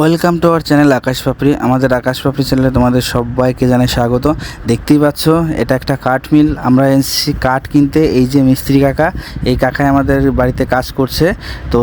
Welcome to our channel Akash Papri আমাদের আকাশ পাপড়ি চ্যানেলে তোমাদের সবাইকে জানাই স্বাগত। দেখতেই পাচ্ছ, এটা একটা কাঠ মিল। আমরা এসেছি কাঠ কিনতে। এই যে মিস্ত্রি কাকা, এই কাকাই আমাদের বাড়িতে কাজ করছে। তো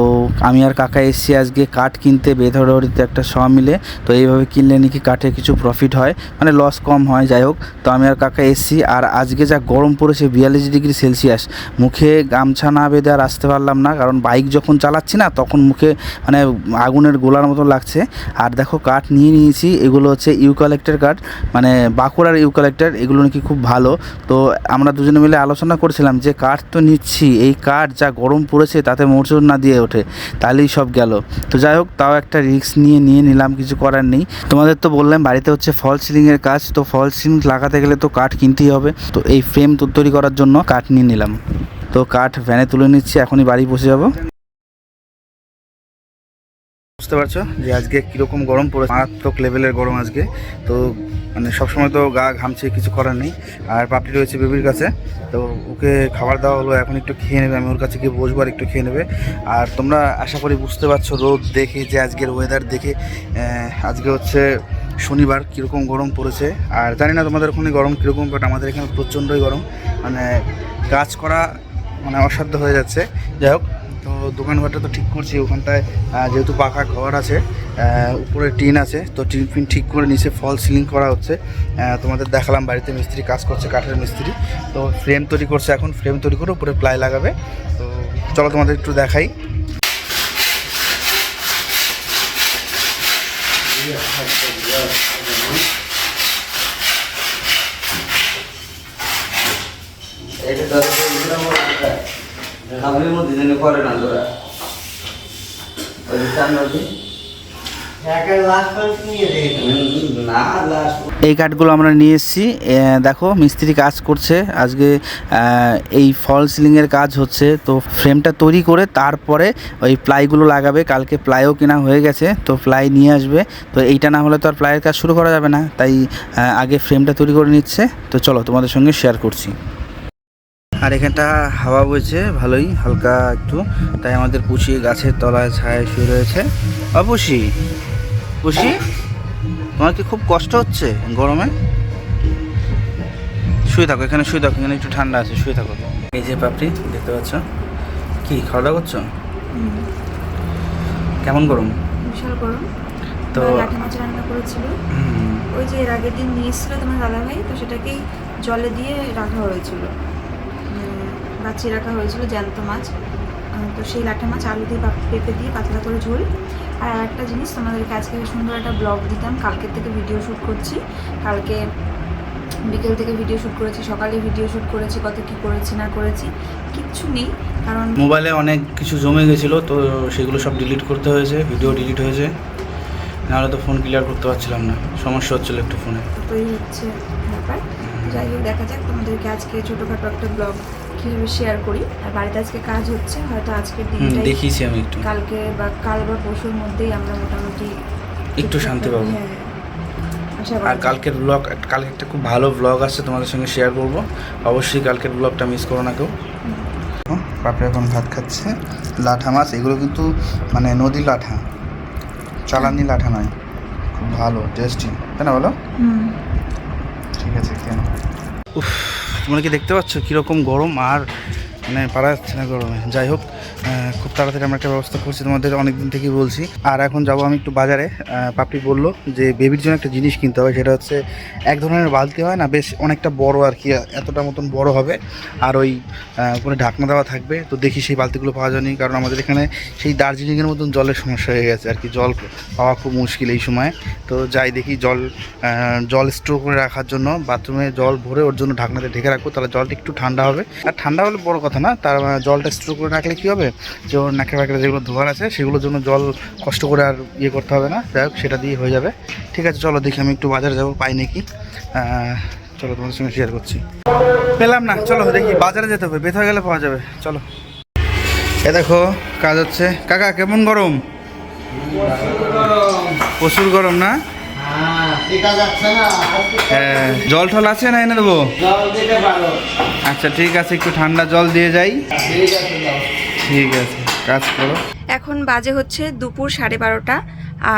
আমি আর কাকা এসেছি আজকে কাঠ কিনতে বেধরড়িতে একটা শ মিলে। তো এইভাবে কিনলে নাকি কাঠে কিছু প্রফিট হয় মানে লস কম হয়, যাই হোক। তো আমি আর কাকা এসছি। আর আজকে যা গরম পড়েছে, বিয়াল্লিশ ডিগ্রি সেলসিয়াস। মুখে গামছা না বেঁধে আর আসতে পারলাম না। কারণ বাইক যখন চালাচ্ছি না, তখন মুখে মানে আগুনের গোলার মতো লাগছে। আর দেখো কাঠ নিয়ে নিয়েছি, এগুলো হচ্ছে ইউকালেক্টের কাঠ মানে বাঁকুড়ার ইউকালেক্টার এগুলো নাকি খুব ভালো। তো আমরা দুজনে মিলে আলোচনা করছিলাম যে কাঠ তো নিচ্ছি, এই কাঠ যা গরম পড়েছে তাতে মোচড় না দিয়ে ওঠে, তাহলেই সব গেল। তো যাই হোক, তাও একটা রিস্ক নিয়ে নিয়ে নিলাম, কিছু করার নেই। তোমাদের তো বললাম, বাড়িতে হচ্ছে ফল সিলিংয়ের কাজ, তো ফল সিলিং লাগাতে গেলে তো কাঠ কিনতেই হবে। তো এই ফ্রেম তো তৈরি করার জন্য কাঠ নিয়ে নিলাম। তো কাঠ ভ্যানে তুলে নিচ্ছি, এখনই বাড়ি বসে যাব। বুঝতে পারছ যে আজকে কীরকম গরম পড়ে মারাত্মক লেভেলের গরম আজকে। তো মানে সবসময় তো গা ঘামছে, কিছু করার নেই। আর পাপড়ি রয়েছে বেবির কাছে। তো ওকে খাবার দেওয়া হলো, এখন একটু খেয়ে নেবে। আমি ওর কাছে গিয়ে বসবো আর একটু খেয়ে নেবে। আর তোমরা আশা করি বুঝতে পারছ, রোদ দেখে যে আজকের ওয়েদার দেখে আজকে হচ্ছে শনিবার কীরকম গরম পড়েছে। আর জানি না তোমাদের ওখানে গরম কীরকম বাট আমাদের এখানে প্রচণ্ডই গরম। মানে কাজ করা মানে অসাধ্য হয়ে যাচ্ছে। যাই হোক, তো দোকানঘরটা তো ঠিক করছি, ওখানটায় যেহেতু পাকা ঘর আছে উপরে টিন আছে, তো টিন ফিন ঠিক করে নিচে ফল সিলিং করা হচ্ছে। তোমাদের দেখালাম, বাড়িতে মিস্ত্রি কাজ করছে, কাঠের মিস্ত্রি। তো ফ্রেম তৈরি করছে এখন, ফ্রেম তৈরি করে উপরে প্লাই লাগাবে। তো চলো তোমাদের একটু দেখাই। এটা খাবারের মধ্যে যেন করে না তোরা এই কাঠগুলো আমরা নিয়ে এসেছি। দেখো মিস্ত্রি কাজ করছে। আজকে এই ফল সিলিংয়ের কাজ হচ্ছে। তো ফ্রেমটা তৈরি করে তারপরে ওই প্লাইগুলো লাগাবে। কালকে প্লাইও কেনা হয়ে গেছে। তো প্লাই নিয়ে আসবে। তো এইটা না হলে তো আর প্লাইয়ের কাজ শুরু করা যাবে না। তাই আগে ফ্রেমটা তৈরি করে নিচ্ছে। তো চলো তোমাদের সঙ্গে শেয়ার করছি। আর এখানটা হাওয়া বইছে ভালোই হালকা একটু। তাই আমাদের পুষি গাছের তলায় ছায়া শুয়ে রয়েছে। অপুষি পুষি তোমার কি খুব কষ্ট হচ্ছে গরমে? শুয়ে থাকো এখানে শুয়ে থাকো এখানে একটু ঠান্ডা আছে শুয়ে থাকো। এই যে পাপড়ি দেখতে পাচ্ছ? কি খাওয়া দাওয়া করছ? কেমন গরম? বিশাল গরম। তো তো লাঠি মাছ রান্না করেছিল। ওই যে এর আগের দিন নিয়ে এসেছিল তোমার দাদাভাই তো সেটাকেই জলে দিয়ে রাখা হয়েছিল। বাঁচিয়ে রাখা হয়েছিল জ্যান্ত মাছ। তো সেই লাঠা মাছ আলু দিয়ে পেঁপে দিয়ে পাতলা করে ঝোল। আর একটা জিনিস তোমাদেরকে আজকে সুন্দর একটা ব্লগ দিতাম। কালকের থেকে ভিডিও শ্যুট করছি। কালকে বিকেল থেকে ভিডিও শ্যুট করেছি সকালে ভিডিও শ্যুট করেছি কত কি করেছি না করেছি কিচ্ছু নেই। কারণ মোবাইলে অনেক কিছু জমে গেছিল তো সেগুলো সব ডিলিট করতে হয়েছে ভিডিও ডিলিট হয়েছে। নাহলে তো ফোন ক্লিয়ার করতে পারছিলাম না। সমস্যা হচ্ছিল একটু ফোনে তৈরি হচ্ছে। ব্যাপার যাই হোক দেখা যাক তোমাদেরকে আজকে ছোটোখাটো একটা ব্লগ কীভাবে শেয়ার করি। আর বাড়িতে আজকে কাজ হচ্ছে হয়তো দিনটাই দেখিয়েছি আমি একটু। কালকে বা কাল বা পরশুর মধ্যেই আমরা মোটামুটি একটু শান্তি পাবো। হ্যাঁ আর। কালকের ব্লগ কালকে একটা খুব ভালো ব্লগ আসছে তোমাদের সঙ্গে শেয়ার করব। অবশ্যই কালকের ব্লগটা মিস করো না কেউ। পাপড়ি এখন ভাত খাচ্ছে। লাঠা মাছ এগুলো কিন্তু মানে নদী লাঠা। চালানি লাঠা নয়। খুব ভালো টেস্টি তাই না বলো? আছে উফ তোমরা কি দেখতে পাচ্ছ? কীরকম গরম আর মানে পারা যাচ্ছে না গরমে। যাই হোক খুব তাড়াতাড়ি আমরা একটা ব্যবস্থা করছি তোমাদের অনেক দিন থেকেই বলছি। আর এখন যাব আমি একটু বাজারে। পাপড়ি বলল যে বেবির জন্য একটা জিনিস কিনতে হবে, সেটা হচ্ছে এক ধরনের বালতি হয় না, বেশ অনেকটা বড় আর কি, এতটা মতন বড় হবে। আর ওই উপরে ঢাকনা দেওয়া থাকবে, তো দেখি সেই বালতিগুলো পাওয়া যায়নি কারণ আমাদের এখানে সেই দার্জিলিংয়ের মতন জলের সমস্যা হয়ে গেছে আর কি, জল পাওয়া খুব মুশকিল এই সময়। তো যাই দেখি জল জল স্টোর করে রাখার জন্য, বাথরুমে জল ভরে ওর জন্য ঢাকনাতে ঢেকে রাখব, তাহলে জলটা একটু ঠান্ডা হবে। আর ঠান্ডা হলে বড় কথা না তার জলটা স্টোর করে রাখলে কী হবে? যে ওর নাকে বাঁকে যেগুলো ধোয়ার আছে, সেগুলোর জন্য জল কষ্ট করে আর ইয়ে করতে হবে না। যাই হোক, সেটা দিয়ে হয়ে যাবে। ঠিক আছে, চলো দেখি আমি একটু বাজারে যাব, পাই নাকি। চলো তোমাদের সঙ্গে শেয়ার করছি। পেলাম না, চলো দেখি, বাজারে যেতে হবে বেথা গেলে পাওয়া যাবে। চলো। এ দেখো, কাজ হচ্ছে। কাকা, কেমন গরম? প্রচুর গরম। না? হ্যাঁ জল টল আছে না এনে দেবো? আচ্ছা ঠিক আছে, একটু ঠান্ডা জল দিয়ে যাই। ঠিক আছে, কাজ করো। এখন বাজে হচ্ছে দুপুর সাড়ে বারোটা।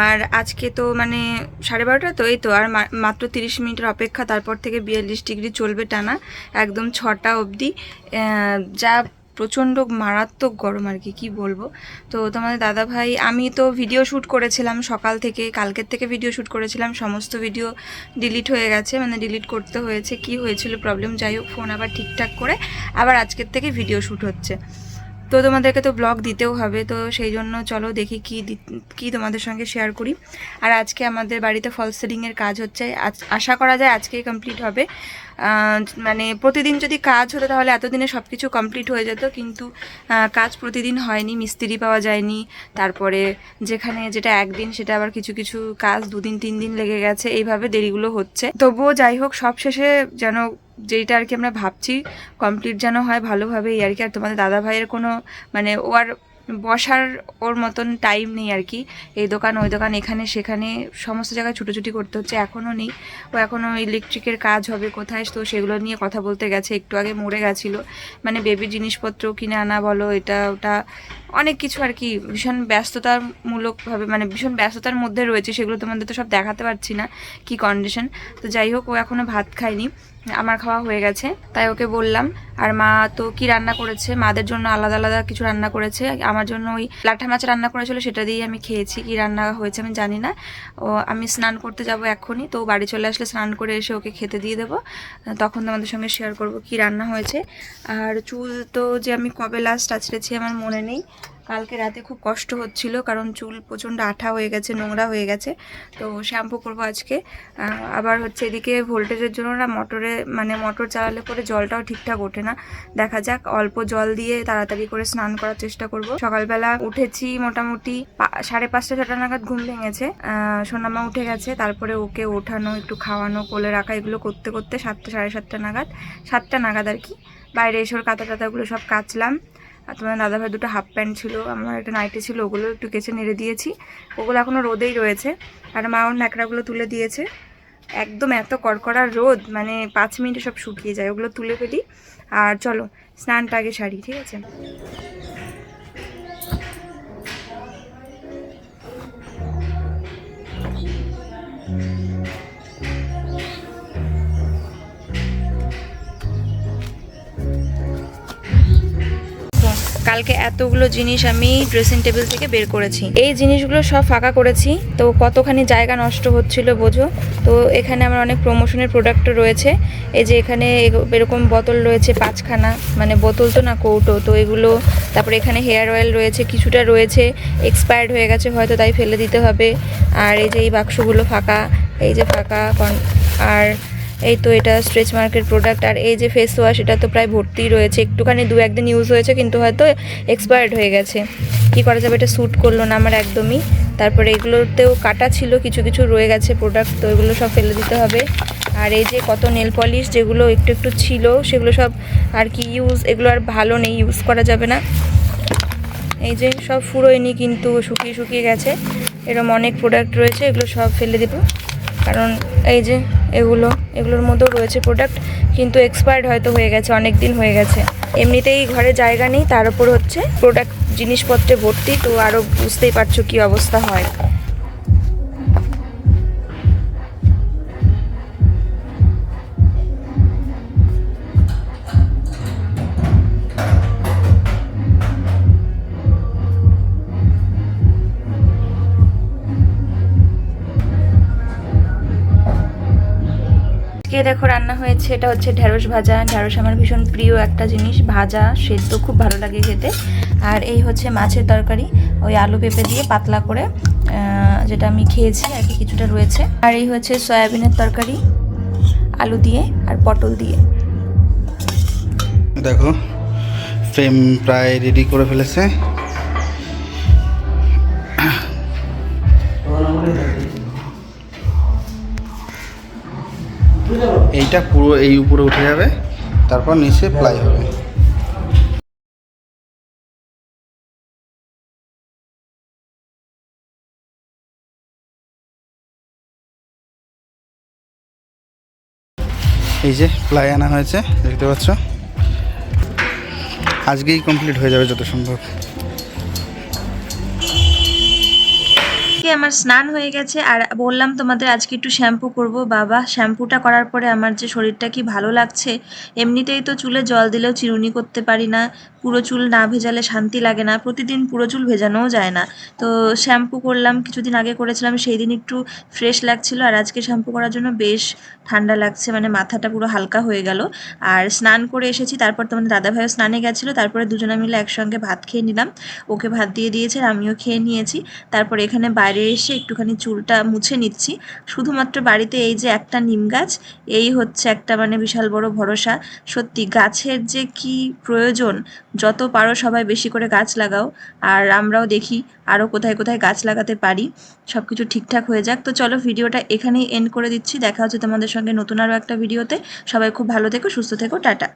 আর আজকে তো মানে সাড়ে বারোটা তো, এই তো, আর মাত্র তিরিশ মিনিটের অপেক্ষা, তারপর থেকে বিয়াল্লিশ ডিগ্রি চলবে টানা, একদম ছটা অবধি। যা প্রচণ্ড মারাত্মক গরম আর কি, কী বলব? তো তোমাদের দাদা ভাই, আমি তো ভিডিও শ্যুট করেছিলাম সকাল থেকে, কালকের থেকে ভিডিও শ্যুট করেছিলাম, সমস্ত ভিডিও ডিলিট হয়ে গেছে মানে ডিলিট করতে হয়েছে, কি হয়েছিল প্রবলেম যাই হোক ফোন আবার ঠিকঠাক করে আবার আজকের থেকে ভিডিও শ্যুট হচ্ছে। তো তোমাদেরকে তো ব্লগ দিতেও হবে, তো সেই জন্য চলো দেখি কি কি তোমাদের সঙ্গে শেয়ার করি। আর আজকে আমাদের বাড়িতে ফল সিলিংয়ের কাজ হচ্ছে আশা করা যায় আজকেই কমপ্লিট হবে। মানে প্রতিদিন যদি কাজ হতো তাহলে এতদিনে সব কিছু কমপ্লিট হয়ে যেত, কিন্তু কাজ প্রতিদিন হয়নি, মিস্ত্রি পাওয়া যায়নি, তারপরে যেখানে যেটা একদিন সেটা আবার কিছু কিছু কাজ দুদিন, তিন দিন লেগে গেছে, এইভাবে দেরিগুলো হচ্ছে। তবুও যাই হোক সব শেষে যেন যেটা আর কি আমরা ভাবছি কমপ্লিট যেন হয় ভালোভাবে এই আর কি। আর তোমাদের দাদা ভাইয়ের কোনো মানে ও আর বসার ওর মতন টাইম নেই আর কি। এই দোকান, ওই দোকান, এখানে, সেখানে সমস্ত জায়গায় ছুটোছুটি করতে হচ্ছে, এখনও নেই। ও এখনও ইলেকট্রিকের কাজ হবে কোথায়, তো সেগুলো নিয়ে কথা বলতে গেছে, একটু আগে মরে গেছিল। মানে বেবি জিনিসপত্র কিনে আনা বলো, এটা ওটা অনেক কিছু আর কি, ভীষণ ব্যস্ততামূলকভাবে মানে ভীষণ ব্যস্ততার মধ্যে রয়েছে, সেগুলো তোমাদের তো সব দেখাতে পারছি না, কি কন্ডিশন তো যাই হোক, ও এখনও ভাত খায়নি। আমার খাওয়া হয়ে গেছে, তাই ওকে বললাম, আর মা তো কি রান্না করেছে? মাদের জন্য আলাদা আলাদা কিছু রান্না করেছে। আমার জন্য ওই লাঠা মাছ রান্না করেছিল, সেটা দিয়েই আমি খেয়েছি। কি রান্না হয়েছে আমি জানি না। ও, আমি স্নান করতে যাব এখনই, তো বাড়ি চলে আসলে স্নান করে এসে ওকে খেতে দিয়ে দেবো। তখন তোমাদের সঙ্গে শেয়ার করব কি রান্না হয়েছে। আর চুল তো যে আমি কবে লাস্ট আছড়েছি আমার মনে নেই। কালকে রাতে খুব কষ্ট হচ্ছিল, কারণ চুল প্রচণ্ড আঠা হয়ে গেছে, নোংরা হয়ে গেছে। তো শ্যাম্পু করব আজকে। আবার হচ্ছে এদিকে ভোল্টেজের জন্য না মোটরে মানে মোটর চালালে পরে জলটাও ঠিকঠাক ওঠে না। দেখা যাক, অল্প জল দিয়ে তাড়াতাড়ি করে স্নান করার চেষ্টা করব। সকালবেলা উঠেছি মোটামুটি সাড়ে পাঁচটা, ছটা নাগাদ ঘুম ভেঙেছে। সোনামা উঠে গেছে, তারপরে ওকে ওঠানো, একটু খাওয়ানো, কোলে রাখা, এগুলো করতে করতে সাতটা, সাড়ে সাতটা নাগাদ। সাতটা নাগাদ আর কি। বাইরে এসে ওর কাঁথা টাতাগুলো সব কাচলাম। আর তোমার দাদাভাই দুটো হাফ প্যান্ট ছিল, আমার একটা নাইটি ছিল, ওগুলো একটু কেচে নেড়ে দিয়েছি। ওগুলো এখনও রোদেই রয়েছে। আর মা ওর ন্যাকড়াগুলো তুলে দিয়েছে। একদম এত কড়কড়া রোদ মানে পাঁচ মিনিটে সব শুকিয়ে যায়, ওগুলো তুলে ফেলি। আর চলো, স্নানটা আগে সারি, ঠিক আছে? কালকে এতগুলো জিনিস আমি ড্রেসিং টেবিল থেকে বের করেছি। এই জিনিসগুলো সব ফাঁকা করেছি। তো কতখানি জায়গা নষ্ট হচ্ছিল বোঝো? তো এখানে আমার অনেক প্রমোশনের প্রোডাক্টও রয়েছে। এই যে এখানে এরকম বোতল রয়েছে পাঁচখানা মানে বোতল তো না কৌটো, তো এগুলো, তারপরে এখানে হেয়ার অয়েল রয়েছে, কিছুটা রয়েছে এক্সপায়ার্ড হয়ে গেছে, হয়তো তাই ফেলে দিতে হবে। আর এই যে এই বাক্সগুলো ফাঁকা, এই যে ফাঁকা আর এই তো এটা স্ট্রেচ মার্কের প্রোডাক্ট আর এই যে ফেস ওয়াশ এটা তো প্রায় ভর্তি রয়েছে। একটুখানি দু একদিন ইউজ হয়েছে, কিন্তু হয়তো এক্সপায়ার্ড হয়ে গেছে। কি করা যাবে? এটা স্যুট করল না আমার একদমই। তারপরে এগুলোতেও কাটা ছিল, কিছু কিছু রয়ে গেছে প্রোডাক্ট তো এগুলো সব ফেলে দিতে হবে। আর এই যে কত নেল পলিশ যেগুলো একটু একটু ছিল, সেগুলো সব আর কি ইউজ এগুলো আর ভালো নেই ইউজ করা যাবে না। এই যে সব ফুরোয়নি কিন্তু, শুকিয়ে শুকিয়ে গেছে। এরকম অনেক প্রোডাক্ট রয়েছে, এগুলো সব ফেলে দেবো। কারণ এই যে এগুলো এগুলোর মধ্যেও রয়েছে প্রোডাক্ট কিন্তু এক্সপায়ার্ড হয়তো হয়ে গেছে, অনেক দিন হয়ে গেছে। এমনিতেই ঘরে জায়গা নেই, তার উপর হচ্ছে প্রোডাক্ট জিনিসপত্রে ভর্তি, তো আরও বুঝতেই পারছ কি অবস্থা হয়। আজকে দেখো রান্না হয়েছে, এটা হচ্ছে ঢেঁড়স ভাজা। ঢেঁড়স আমার ভীষণ প্রিয় একটা জিনিস, ভাজা, সেদ্ধ খুব ভালো লাগে খেতে। আর এই হচ্ছে মাছের তরকারি, ওই আলু পেঁপে দিয়ে পাতলা করে যেটা আমি খেয়েছি আর কি, কিছুটা রয়েছে। আর এই হচ্ছে সয়াবিনের তরকারি, আলু দিয়ে আর পটল দিয়ে। দেখো ফ্রেম প্রায় রেডি করে ফেলেছে। এইটা পুরো এই উপরে উঠে যাবে, তারপর নিচে প্লাই হবে। এই যে প্লাই আনা হয়েছে, দেখতে পাচ্ছ? আজকেই কমপ্লিট হয়ে যাবে যত সম্ভব। আমার স্নান হয়ে গেছে আর বললাম তোমাদের আজকে একটু শ্যাম্পু করব। বাবা, শ্যাম্পুটা করার পরে আমার যে শরীরটা কি ভালো লাগছে, এমনিতেই তো চুলে জল দিলেও চিরুনি করতে পারি না, পুরো চুল না ভেজালে শান্তি লাগে না, প্রতিদিন পুরো চুল ভেজানোও যায় না। তো শ্যাম্পু করলাম, কিছুদিন আগে করেছিলাম সেই দিন একটু ফ্রেশ লাগছিল আর আজকে শ্যাম্পু করার জন্য বেশ ঠান্ডা লাগছে মানে মাথাটা পুরো হালকা হয়ে গেল। আর স্নান করে এসেছি, তারপর তোমাদের দাদাভাইও স্নানে গেছিল, তারপরে দুজনে মিলে একসঙ্গে ভাত খেয়ে নিলাম। ওকে ভাত দিয়ে দিয়েছে আমিও খেয়ে নিয়েছি। তারপর এখানে বাইরে এসে একটুখানি চুলটা মুছে নিচ্ছি। শুধুমাত্র বাড়িতে এই যে একটা নিম গাছ, এই হচ্ছে একটা মানে বিশাল বড় ভরসা। সত্যি গাছের যে কি প্রয়োজন, যত পারো সবাই বেশি করে গাছ লাগাও। আর আমরাও দেখি আরও কোথায় কোথায় গাছ লাগাতে পারি। সব কিছু ঠিকঠাক হয়ে যাক। তো চলো ভিডিওটা এখানেই এন্ড করে দিচ্ছি। দেখা হচ্ছে তোমাদের সঙ্গে নতুন আরও একটা ভিডিওতে। সবাই খুব ভালো থেকো, সুস্থ থেকো, টাটা।